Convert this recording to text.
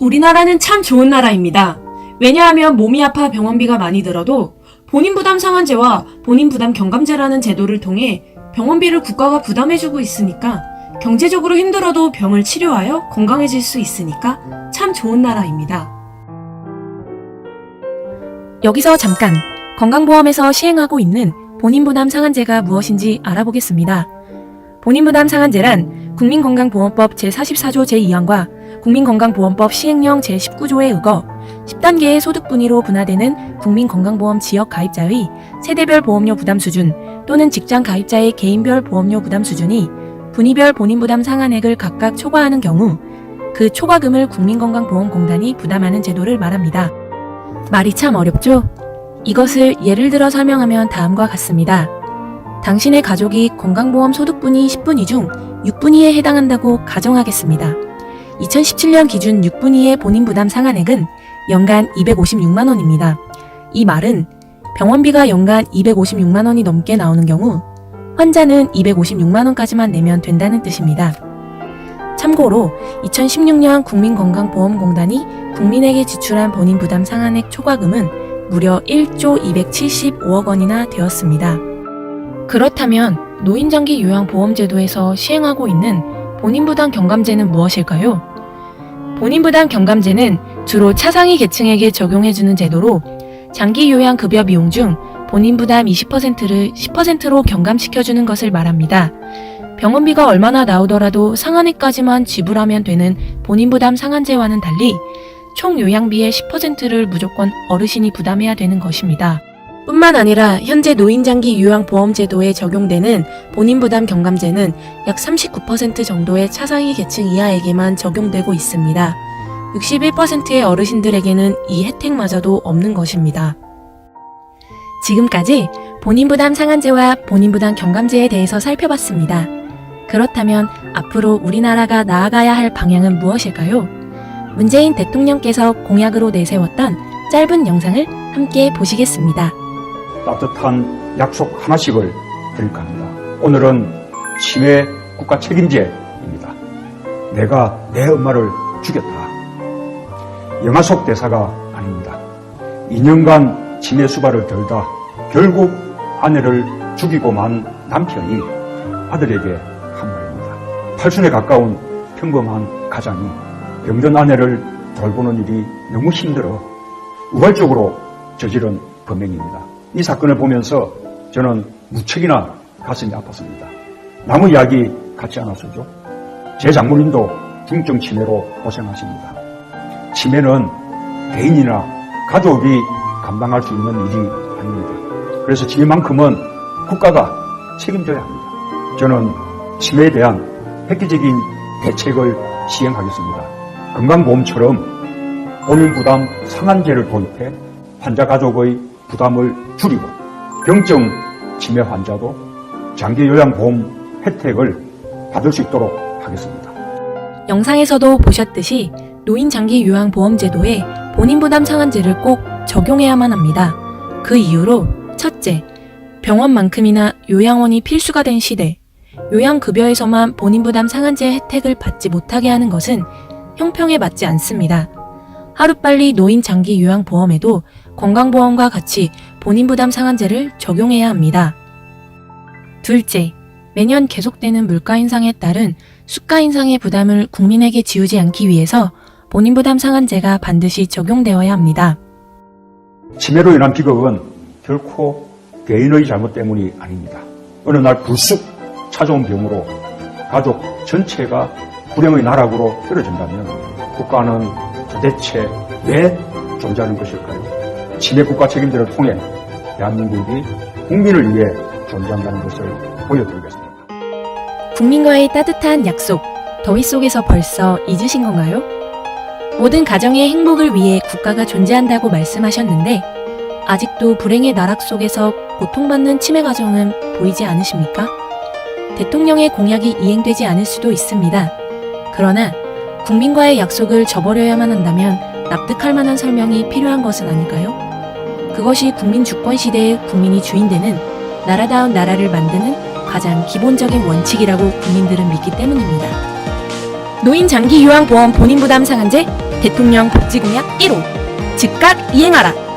우리나라는 참 좋은 나라입니다. 왜냐하면 몸이 아파 병원비가 많이 들어도 본인 부담 상한제와 본인 부담 경감제라는 제도를 통해 병원비를 국가가 부담해주고 있으니까 경제적으로 힘들어도 병을 치료하여 건강해질 수 있으니까 참 좋은 나라입니다. 여기서 잠깐 건강보험에서 시행하고 있는 본인 부담 상한제가 무엇인지 알아보겠습니다. 본인 부담 상한제란 국민건강보험법 제44조 제2항과 국민건강보험법 시행령 제19조에 의거 10단계의 소득 분위로 분화되는 국민건강보험 지역 가입자의 세대별 보험료 부담 수준 또는 직장 가입자의 개인별 보험료 부담 수준이 분위별 본인 부담 상한액을 각각 초과하는 경우 그 초과금을 국민건강보험공단이 부담하는 제도를 말합니다. 말이 참 어렵죠? 이것을 예를 들어 설명하면 다음과 같습니다. 당신의 가족이 건강보험 소득분위 10분위 중 6분위에 해당한다고 가정하겠습니다. 2017년 기준 6분위의 본인 부담 상한액은 연간 256만 원입니다. 이 말은 병원비가 연간 256만 원이 넘게 나오는 경우 환자는 256만 원까지만 내면 된다는 뜻입니다. 참고로 2016년 국민건강보험공단이 국민에게 지출한 본인 부담 상한액 초과금은 무려 1조 275억 원이나 되었습니다. 그렇다면 노인장기 요양보험제도에서 시행하고 있는 본인부담 경감제는 무엇일까요? 본인부담 경감제는 주로 차상위 계층에게 적용해주는 제도로 장기 요양 급여 비용 중 본인 부담 20%를 10%로 경감시켜주는 것을 말합니다. 병원비가 얼마나 나오더라도 상한액까지만 지불하면 되는 본인 부담 상한제와는 달리 총 요양비의 10%를 무조건 어르신이 부담해야 되는 것입니다. 뿐만 아니라 현재 노인장기 요양보험제도에 적용되는 본인부담 경감제는 약 39% 정도의 차상위 계층 이하에게만 적용되고 있습니다. 61%의 어르신들에게는 이 혜택마저도 없는 것입니다. 지금까지 본인부담 상한제와 본인부담 경감제에 대해서 살펴봤습니다. 그렇다면 앞으로 우리나라가 나아가야 할 방향은 무엇일까요? 문재인 대통령께서 공약으로 내세웠던 짧은 영상을 함께 보시겠습니다. 따뜻한 약속 하나씩을 드릴까 합니다. 오늘은 치매 국가 책임제입니다. 내가 내 엄마를 죽였다. 영화 속 대사가 아닙니다. 2년간 치매 수발을 들다 결국 아내를 죽이고 만 남편이 아들에게 한 말입니다. 팔순에 가까운 평범한 가장이 병든 아내를 돌보는 일이 너무 힘들어 우발적으로 저지른 범행입니다. 이 사건을 보면서 저는 무척이나 가슴이 아팠습니다. 남의 이야기 같지 않았어죠? 제 장모님도 중증 치매로 고생하십니다. 치매는 개인이나 가족이 감당할 수 있는 일이 아닙니다. 그래서 치매만큼은 국가가 책임져야 합니다. 저는 치매에 대한 획기적인 대책을 시행하겠습니다. 건강보험처럼 본인 부담 상한제를 도입해 환자 가족의 부담을 줄이고 병증 치매 환자도 장기 요양보험 혜택을 받을 수 있도록 하겠습니다. 영상에서도 보셨듯이 노인 장기 요양 보험 제도에 본인 부담 상한제를 꼭 적용해야만 합니다. 그 이유로 첫째, 병원만큼이나 요양원이 필수가 된 시대, 요양급여에서만 본인 부담 상한제 혜택을 받지 못하게 하는 것은 형평에 맞지 않습니다. 하루빨리 노인 장기 요양보험에도 건강보험과 같이 본인 부담 상한제를 적용해야 합니다. 둘째, 매년 계속되는 물가 인상에 따른 수가 인상의 부담을 국민에게 지우지 않기 위해서 본인 부담 상한제가 반드시 적용되어야 합니다. 치매로 인한 비극은 결코 개인의 잘못 때문이 아닙니다. 어느 날 불쑥 찾아온 병으로 가족 전체가 불행의 나락으로 떨어진다면 국가는 도대체 왜 존재하는 것일까요? 치매 국가 책임제를 통해 대한민국이 국민을 위해 존재한다는 것을 보여드리겠습니다. 국민과의 따뜻한 약속, 더위 속에서 벌써 잊으신 건가요? 모든 가정의 행복을 위해 국가가 존재한다고 말씀하셨는데, 아직도 불행의 나락 속에서 고통받는 치매 가정은 보이지 않으십니까? 대통령의 공약이 이행되지 않을 수도 있습니다. 그러나 국민과의 약속을 저버려야만 한다면 납득할 만한 설명이 필요한 것은 아닐까요? 그것이 국민 주권 시대의 국민이 주인되는 나라다운 나라를 만드는 가장 기본적인 원칙이라고 국민들은 믿기 때문입니다. 노인 장기 요양 보험 본인 부담 상한제 대통령 복지공약 1호 즉각 이행하라.